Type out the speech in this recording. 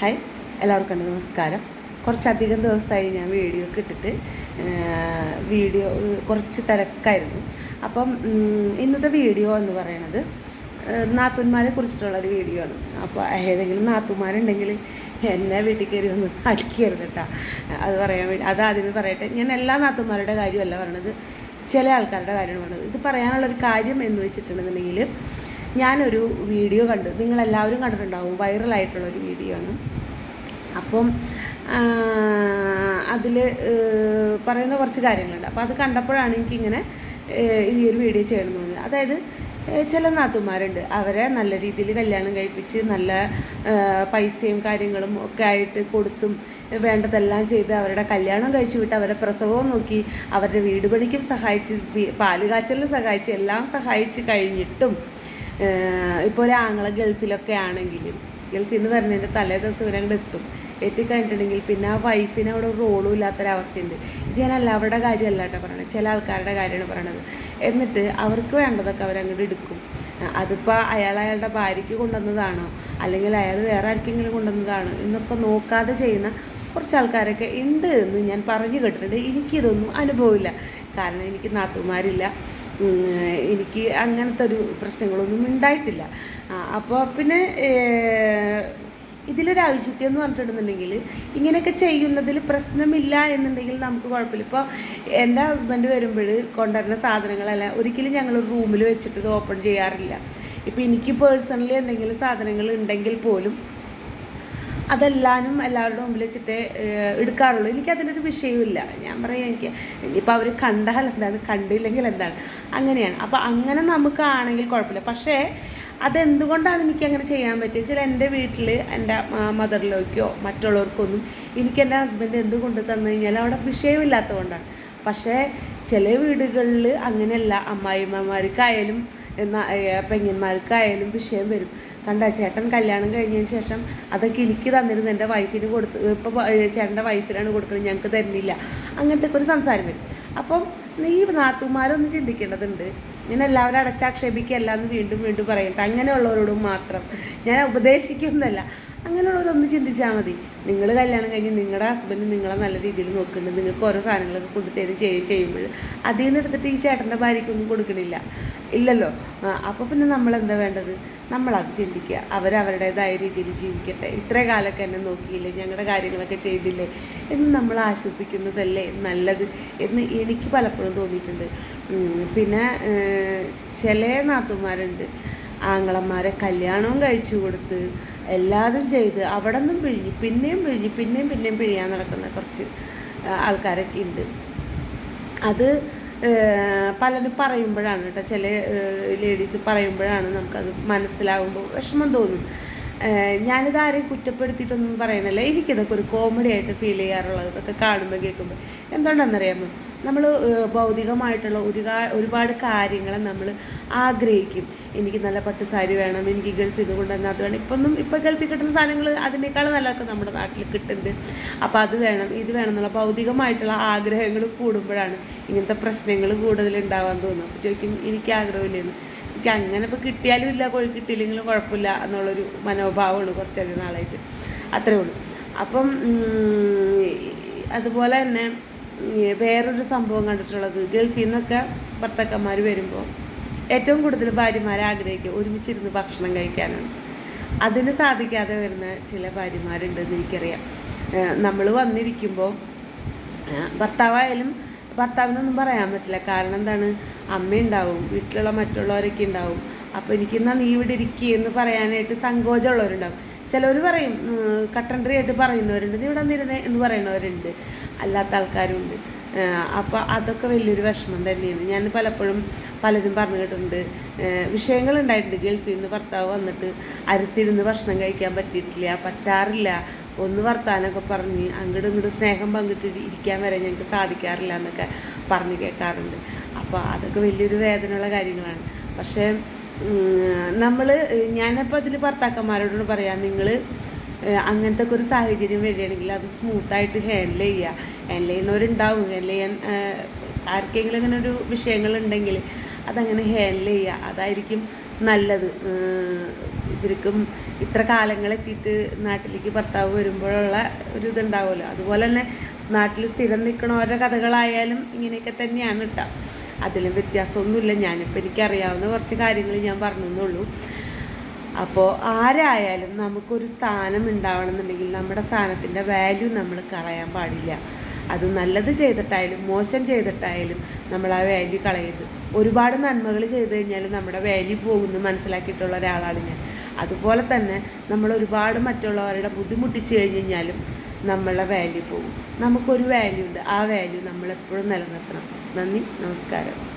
Hi എല്ലാവർക്കും ഉണ്ട്. നമസ്കാരം. കുറച്ചധികം ദിവസമായി ഞാൻ വീഡിയോ ഒക്കെ ഇട്ടിട്ട് വീഡിയോ കുറച്ച് തിരക്കായിരുന്നു. അപ്പം ഇന്നത്തെ വീഡിയോ എന്ന് പറയണത് നാത്തൂന്മാരെ കുറിച്ചിട്ടുള്ളൊരു വീഡിയോ ആണ്. അപ്പോൾ ഏതെങ്കിലും നാത്തൂന്മാരുണ്ടെങ്കിൽ എന്നെ വീട്ടിൽ കയറി ഒന്ന് അടിക്കരുത് കേട്ടോ. അത് പറയാൻ വേണ്ടി അത് ആദ്യമേ പറയട്ടെ. ഞാൻ എല്ലാ നാത്തൂന്മാരുടെ കാര്യമല്ല പറയണത് ചില ആൾക്കാരുടെ കാര്യമാണ് പറഞ്ഞത് ഇത് പറയാനുള്ളൊരു കാര്യം എന്ന് വെച്ചിട്ടുണ്ടെന്നുണ്ടെങ്കിൽ ഞാനൊരു വീഡിയോ കണ്ടു നിങ്ങളെല്ലാവരും കണ്ടിട്ടുണ്ടാവും വൈറലായിട്ടുള്ള ഒരു വീഡിയോ ആണ്. അപ്പം അതിൽ പറയുന്ന കുറച്ച് കാര്യങ്ങളുണ്ട്. അപ്പോൾ അത് കണ്ടപ്പോഴാണ് എനിക്കിങ്ങനെ ഈ ഒരു വീഡിയോ ചെയ്യണമെന്ന് തോന്നിയത് അതായത് ചില നാത്തുമാരുണ്ട്. അവരെ നല്ല രീതിയിൽ കല്യാണം കഴിപ്പിച്ച് നല്ല പൈസയും കാര്യങ്ങളും ഒക്കെ ആയിട്ട് കൊടുത്തും വേണ്ടതെല്ലാം ചെയ്ത് അവരുടെ കല്യാണം കഴിച്ചു വിട്ട് അവരുടെ പ്രസവവും നോക്കി അവരുടെ വീട് പണിക്കും സഹായിച്ച് പാൽ സഹായിച്ച് എല്ലാം സഹായിച്ച് കഴിഞ്ഞിട്ടും ഇപ്പോൾ ഒരു ആങ്ങളെ ഗൾഫിലൊക്കെ ആണെങ്കിലും ഗൾഫിൽ നിന്ന് വരുന്നതിന്റെ തലേ ദിവസം ഇവരെ അങ്ങോട്ട് എത്തും. എത്തിക്കഴിഞ്ഞിട്ടുണ്ടെങ്കിൽ പിന്നെ ആ വൈഫിന് അവിടെ റോളും ഇല്ലാത്തൊരവസ്ഥയുണ്ട് ഇത് ഞാൻ എല്ലാവരുടെ കാര്യമല്ല കേട്ടോ പറയണത് ചില ആൾക്കാരുടെ കാര്യമാണ് പറയണത്. എന്നിട്ട് അവർക്ക് വേണ്ടതൊക്കെ അവരങ്ങോട്ട് എടുക്കും. അതിപ്പോൾ അയാൾ അയാളുടെ ഭാര്യയ്ക്ക് കൊണ്ടുവന്നതാണോ അല്ലെങ്കിൽ അയാൾ വേറെ ആർക്കെങ്കിലും കൊണ്ടുവന്നതാണോ എന്നൊക്കെ നോക്കാതെ ചെയ്യുന്ന കുറച്ച് ആൾക്കാരൊക്കെ ഉണ്ട് എന്ന് ഞാൻ പറഞ്ഞു കേട്ടിട്ടുണ്ട്. എനിക്കിതൊന്നും അനുഭവമില്ല. കാരണം എനിക്ക് നാത്തുമാരില്ല എനിക്ക് അങ്ങനത്തെ ഒരു പ്രശ്നങ്ങളൊന്നും ഉണ്ടായിട്ടില്ല. അപ്പോൾ പിന്നെ ഇതിലൊരു ഔചിത്യം എന്ന് പറഞ്ഞിട്ടുണ്ടെന്നുണ്ടെങ്കിൽ ഇങ്ങനെയൊക്കെ ചെയ്യുന്നതിൽ പ്രശ്നമില്ല എന്നുണ്ടെങ്കിൽ നമുക്ക് കുഴപ്പമില്ല. ഇപ്പോൾ എന്റെ ഹസ്ബൻഡ് വരുമ്പോൾ കൊണ്ടുവരുന്ന സാധനങ്ങളെല്ലാം ഒരിക്കലും ഞങ്ങൾ റൂമിൽ വെച്ചിട്ട് ഓപ്പൺ ചെയ്യാറില്ല. ഇപ്പോൾ എനിക്ക് പേഴ്സണലി എന്തെങ്കിലും സാധനങ്ങൾ ഉണ്ടെങ്കിൽ പോലും അതെല്ലാനും എല്ലാവരുടെ മുമ്പിൽ വെച്ചിട്ട് എടുക്കാറുള്ളൂ. എനിക്ക് അതിലൊരു വിഷയമില്ല ഞാൻ പറയാം എനിക്ക് ഇനിയിപ്പോൾ അവർ കണ്ടാൽ എന്താണ് കണ്ടില്ലെങ്കിൽ എന്താണ്? അങ്ങനെയാണ്. അപ്പോൾ അങ്ങനെ നമുക്കാണെങ്കിൽ കുഴപ്പമില്ല. പക്ഷേ അതെന്തുകൊണ്ടാണ് എനിക്ക് അങ്ങനെ ചെയ്യാൻ പറ്റിയത്? വെച്ചാൽ എന്റെ വീട്ടിൽ എന്റെ മദറിലേക്കോ മറ്റുള്ളവർക്കൊന്നും എനിക്ക് എന്റെ ഹസ്ബൻഡ് എന്ത് കൊണ്ട് തന്നു കഴിഞ്ഞാൽ അവിടെ വിഷയമില്ലാത്തതുകൊണ്ടാണ് പക്ഷേ ചില വീടുകളിൽ അങ്ങനെയല്ല. അമ്മായിമ്മമാർക്കായാലും പെങ്ങന്മാർക്കായാലും വിഷയം വരും. കണ്ട ചേട്ടൻ കല്യാണം കഴിഞ്ഞതിന് ശേഷം അതൊക്കെ എനിക്ക് തന്നിരുന്നു. എന്റെ വൈഫിന് കൊടുത്ത് ഇപ്പോൾ ചേട്ടന്റെ വൈഫിനാണ് കൊടുക്കുന്നത് ഞങ്ങൾക്ക് തരുന്നില്ല. അങ്ങനത്തെ ഒരു സംസാരം വരും. അപ്പം നീ നാത്തുമാരൊന്ന് ചിന്തിക്കേണ്ടതുണ്ട്. ഞാൻ എല്ലാവരും അടച്ചാക്ഷേപിക്കുകയല്ല എന്ന് വീണ്ടും വീണ്ടും പറയട്ടെ. അങ്ങനെയുള്ളവരോടും മാത്രം. ഞാൻ ഉപദേശിക്കുന്നല്ല അങ്ങനെയുള്ളവരൊന്ന് ചിന്തിച്ചാൽ മതി. നിങ്ങൾ കല്യാണം കഴിഞ്ഞ് നിങ്ങളുടെ ഹസ്ബൻഡ് നിങ്ങളെ നല്ല രീതിയിൽ നോക്കുന്നുണ്ട്. നിങ്ങൾക്ക് ഓരോ സാധനങ്ങളൊക്കെ കൊണ്ടുതരും ചെയ്യും ചെയ്യുമ്പോൾ അതിൽ നിന്ന് എടുത്തിട്ട് ഈ ചേട്ടന്റെ ഭാര്യയ്ക്കൊന്നും കൊടുക്കണില്ല. ഇല്ലല്ലോ? അപ്പോൾ പിന്നെ നമ്മൾ എന്താ വേണ്ടത്? നമ്മളത് ചിന്തിക്കുക അവരവരുടേതായ രീതിയിൽ ജീവിക്കട്ടെ. ഇത്ര കാലമൊക്കെ എന്നെ നോക്കിയില്ലേ? ഞങ്ങളുടെ കാര്യങ്ങളൊക്കെ ചെയ്തില്ലേ? എന്ന് നമ്മൾ ആശ്വസിക്കുന്നതല്ലേ? നല്ലത് എന്ന് എനിക്ക് പലപ്പോഴും തോന്നിയിട്ടുണ്ട്. പിന്നെ ചില നാത്തുമാരുണ്ട് ആങ്ങളന്മാരെ കല്യാണവും കഴിച്ചു കൊടുത്ത് എല്ലാതും ചെയ്ത് അവിടെ നിന്നും പിഴിഞ്ഞ് പിന്നെയും പിഴിഞ്ഞ് പിന്നെയും പിന്നെയും പിഴിയാൻ നടക്കുന്ന കുറച്ച് ആൾക്കാരൊക്കെ ഉണ്ട് അത് പലരും പറയുമ്പോഴാണ് കേട്ടോ ചില ലേഡീസ് പറയുമ്പോഴാണ് നമുക്കത് മനസ്സിലാവുമ്പോൾ വിഷമം തോന്നും. ഞാനിത് ആരെയും കുറ്റപ്പെടുത്തിയിട്ടൊന്നും പറയണില്ല. എനിക്കിതൊക്കെ ഒരു കോമഡി ആയിട്ട് ഫീൽ ചെയ്യാറുള്ളത്. ഇതൊക്കെ കാണുമ്പോൾ കേൾക്കുമ്പോൾ എന്തുകൊണ്ടെന്നറിയാമോ നമ്മൾ ഭൗതികമായിട്ടുള്ള ഒരു കാ- ഒരുപാട് കാര്യങ്ങളെ നമ്മൾ ആഗ്രഹിക്കും. എനിക്ക് നല്ല പട്ട് സാരി വേണം. എനിക്ക് ഗൾഫിൽ നിന്ന് കൊണ്ടുവന്നാൽ അത് വേണം. ഇപ്പം ഒന്നും ഇപ്പം ഗൾഫിൽ കിട്ടുന്ന സാധനങ്ങൾ അതിനേക്കാളും നല്ലതൊക്കെ നമ്മുടെ നാട്ടിൽ കിട്ടുന്നുണ്ട്. അപ്പോൾ അത് വേണം ഇത് വേണം എന്നുള്ള ഭൗതികമായിട്ടുള്ള ആഗ്രഹങ്ങൾ കൂടുമ്പോഴാണ് ഇങ്ങനത്തെ പ്രശ്നങ്ങൾ കൂടുതൽ ഉണ്ടാവാൻ തോന്നുന്നത്. അപ്പോൾ ചോദിക്കും എനിക്ക് ആഗ്രഹമില്ലെന്ന്. എനിക്ക് അങ്ങനെ ഇപ്പോൾ കിട്ടിയാലും ഇല്ല കോഴി കിട്ടിയില്ലെങ്കിലും കുഴപ്പമില്ല എന്നുള്ളൊരു മനോഭാവമാണ് കുറച്ചധികം നാളായിട്ട്. അത്രേ ഉള്ളൂ. അപ്പം അതുപോലെ തന്നെ വേറൊരു സംഭവം കണ്ടിട്ടുള്ളത് ഗൾഫിൽ നിന്നൊക്കെ ഭർത്താക്കന്മാർ വരുമ്പോൾ ഏറ്റവും കൂടുതൽ ഭാര്യമാരെ ആഗ്രഹിക്കുക ഒരുമിച്ചിരുന്ന് ഭക്ഷണം കഴിക്കാനാണ്. അതിന് സാധിക്കാതെ വരുന്ന ചില ഭാര്യമാരുണ്ടെന്ന് എനിക്കറിയാം. നമ്മൾ വന്നിരിക്കുമ്പോൾ ഭർത്താവായാലും ഭർത്താവിനൊന്നും പറയാൻ പറ്റില്ല. കാരണം എന്താണ്? അമ്മയുണ്ടാവും വീട്ടിലുള്ള മറ്റുള്ളവരൊക്കെ ഉണ്ടാവും. അപ്പോൾ എനിക്കെന്നാ നീ ഇവിടെ ഇരിക്കുക എന്ന് പറയാനായിട്ട് സങ്കോചമുള്ളവരുണ്ടാവും. ചിലവർ പറയും കട്ടൻട്രി ആയിട്ട് പറയുന്നവരുണ്ട് നീ ഇവിടെ നിരുന്നേ എന്ന് പറയുന്നവരുണ്ട്. അല്ലാത്ത ആൾക്കാരുണ്ട്. അപ്പോൾ അതൊക്കെ വലിയൊരു വിഷമം തന്നെയാണ്. ഞാൻ പലപ്പോഴും പലരും പറഞ്ഞു കേട്ടിട്ടുണ്ട് വിഷയങ്ങളുണ്ടായിട്ടുണ്ട് ഗൾഫിൽ നിന്ന് ഭർത്താവ് വന്നിട്ട് അരുത്തിരുന്ന് ഭക്ഷണം കഴിക്കാൻ പറ്റിയിട്ടില്ല പറ്റാറില്ല ഒന്ന് വർത്താനൊക്കെ പറഞ്ഞ് അങ്ങോട്ടും ഇങ്ങോട്ടും സ്നേഹം പങ്കിട്ട് ഇരിക്കാൻ വരെ ഞങ്ങൾക്ക് സാധിക്കാറില്ല എന്നൊക്കെ പറഞ്ഞ് കേൾക്കാറുണ്ട് അപ്പോൾ അതൊക്കെ വലിയൊരു വേദനയുള്ള കാര്യങ്ങളാണ്. പക്ഷേ നമ്മൾ ഞാനിപ്പോൾ അതിൽ ഭർത്താക്കന്മാരോട് പറയാം. നിങ്ങൾ അങ്ങനത്തെ ഒക്കെ ഒരു സാഹചര്യം വരികയാണെങ്കിൽ അത് സ്മൂത്തായിട്ട് ഹാൻഡിൽ ചെയ്യുക. ഹാൻഡിൽ ചെയ്യുന്നവരുണ്ടാവും. ഹാൻഡിൽ ചെയ്യാൻ ആർക്കെങ്കിലും അങ്ങനെ ഒരു വിഷയങ്ങളുണ്ടെങ്കിൽ അതങ്ങനെ ഹാൻഡിൽ ചെയ്യുക. അതായിരിക്കും നല്ലത്. ഇവർക്കും ഇത്ര കാലങ്ങളെത്തിയിട്ട് നാട്ടിലേക്ക് ഭർത്താവ് വരുമ്പോഴുള്ള ഒരു ഇതുണ്ടാവുമല്ലോ. അതുപോലെ തന്നെ നാട്ടിൽ സ്ഥിരം നിൽക്കണവരുടെ കഥകളായാലും ഇങ്ങനെയൊക്കെ തന്നെയാണ് കേട്ടോ അതിലും വ്യത്യാസമൊന്നുമില്ല. ഞാനിപ്പോൾ എനിക്കറിയാവുന്ന കുറച്ച് കാര്യങ്ങൾ ഞാൻ പറഞ്ഞെന്നുള്ളൂ. അപ്പോൾ ആരായാലും നമുക്കൊരു സ്ഥാനം ഉണ്ടാവണമെന്നുണ്ടെങ്കിൽ നമ്മുടെ സ്ഥാനത്തിന്റെ വാല്യൂ നമ്മൾ കളയാൻ പാടില്ല. അത് നല്ലത് ചെയ്തിട്ടായാലും മോശം ചെയ്തിട്ടായാലും നമ്മൾ ആ വാല്യൂ കളയരുത്. ഒരുപാട് നന്മകൾ ചെയ്തു കഴിഞ്ഞാൽ നമ്മുടെ വാല്യൂ പോകുന്നു മനസ്സിലാക്കിയിട്ടുള്ള ഒരാളാണ് ഞാൻ. അതുപോലെ തന്നെ നമ്മൾ ഒരുപാട് മറ്റുള്ളവരുടെ ബുദ്ധിമുട്ടിച്ച് കഴിഞ്ഞ് കഴിഞ്ഞാലും നമ്മളുടെ വാല്യൂ പോകും. നമുക്കൊരു വാല്യൂ ഉണ്ട്. ആ വാല്യൂ നമ്മളെപ്പോഴും നിലനിർത്തണം. നന്ദി. നമസ്കാരം.